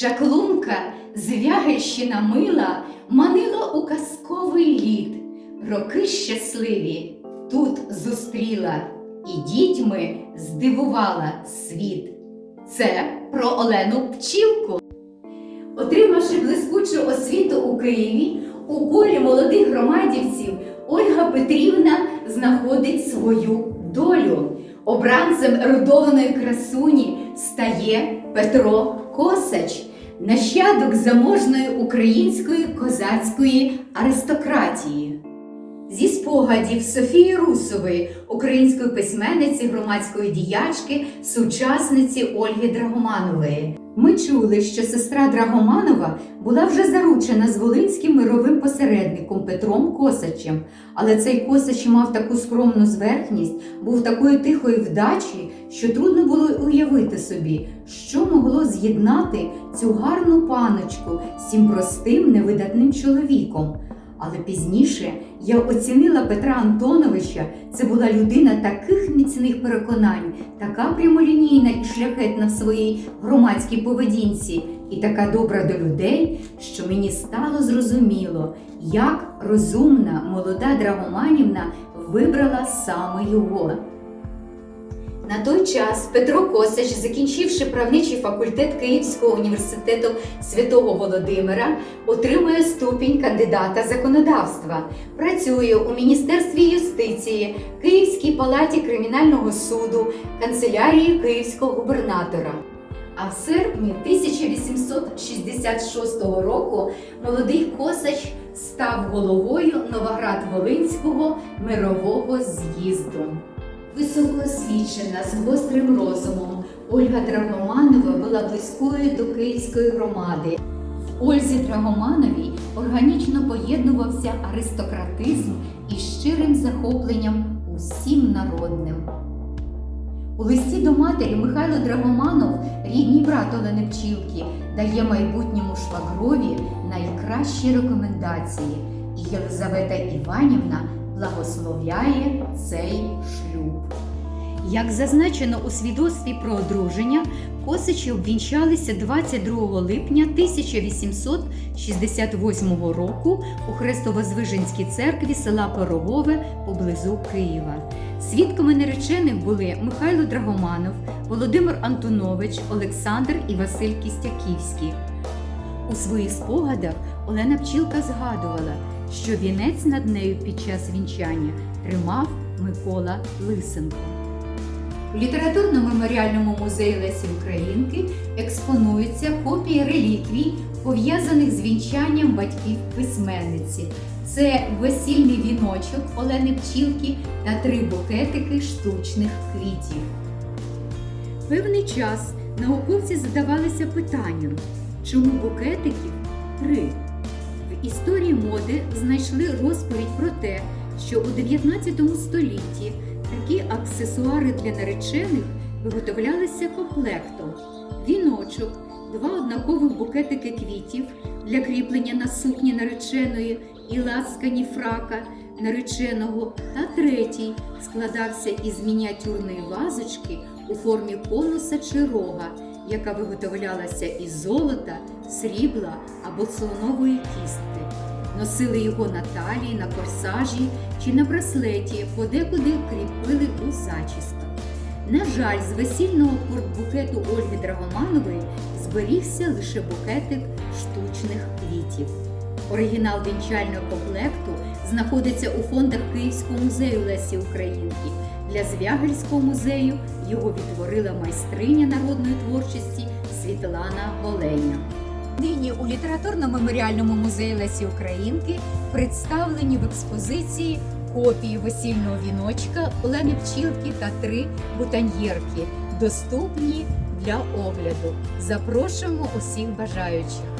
Чаклунка, звягельщина мила, манила у казковий лід. Роки щасливі тут зустріла і дітьми здивувала світ. Це про Олену Пчілку. Отримавши блискучу освіту у Києві, у колі молодих громадівців Ольга Петрівна знаходить свою долю. Обранцем ерудованої красуні стає Петро Косач, нащадок заможної української козацької аристократії. Зі спогадів Софії Русової, української письменниці, громадської діячки, сучасниці Ольги Драгоманової. Ми чули, що сестра Драгоманова була вже заручена з волинським мировим посередником Петром Косачем, але цей Косач мав таку скромну зверхність, був такої тихої вдачі, що трудно було уявити собі, що могло з'єднати цю гарну паночку з цим простим невидатним чоловіком. Але пізніше я оцінила Петра Антоновича. Це була людина таких міцних переконань, така прямолінійна і шляхетна в своїй громадській поведінці, і така добра до людей, що мені стало зрозуміло, як розумна молода Драгоманівна вибрала саме його. На той час Петро Косач, закінчивши правничий факультет Київського університету святого Володимира, отримує ступінь кандидата законодавства. Працює у Міністерстві юстиції, Київській палаті кримінального суду, канцелярії Київського губернатора. А в серпні 1866 року молодий Косач став головою Новоград-Волинського мирового з'їзду. Високоосвічена з гострим розумом, Ольга Драгоманова була близькою до київської громади. В Ользі Драгомановій органічно поєднувався аристократизм із щирим захопленням усім народним. У листі до матері Михайло Драгоманов, рідній брат Олени Пчілки, дає майбутньому швагрові найкращі рекомендації, і Єлизавета Іванівна благословляє цей шлюб. Як зазначено у свідоцтві про одруження, Косичі обвінчалися 22 липня 1868 року у Хрестовозвиженській церкві села Пирогове поблизу Києва. Свідками наречених були Михайло Драгоманов, Володимир Антонович, Олександр і Василь Кістяківський. У своїх спогадах Олена Пчілка згадувала, що вінець над нею під час вінчання тримав Микола Лисенко. У літературно-меморіальному музеї Лесі Українки експонуються копії реліквій, пов'язаних з вінчанням батьків письменниці. Це весільний віночок Олени Пчілки та три букетики штучних квітів. Певний час науковці задавалися питанням, чому букетиків три? Історії моди знайшли розповідь про те, що у 19 столітті такі аксесуари для наречених виготовлялися комплектом: віночок, два однакових букетики квітів для кріплення на сукні нареченої і ласкані фрака нареченого, та третій складався із мініатюрної вазочки у формі конуса чи рога, яка виготовлялася із золота, срібла або слонової кістки. Носили його на талії, на корсажі чи на браслеті, подекуди кріпили у зачісках. На жаль, з весільного портбукету Ольги Драгоманової зберігся лише букетик штучних квітів. Оригінал вінчального комплекту знаходиться у фондах Київського музею Лесі Українки. Для Звягельського музею його відтворила майстриня народної творчості Світлана Голеня. Нині у літературно-меморіальному музеї Лесі Українки представлені в експозиції копії весільного віночка Олени Пчілки та три бутоньєрки, доступні для огляду. Запрошуємо усіх бажаючих.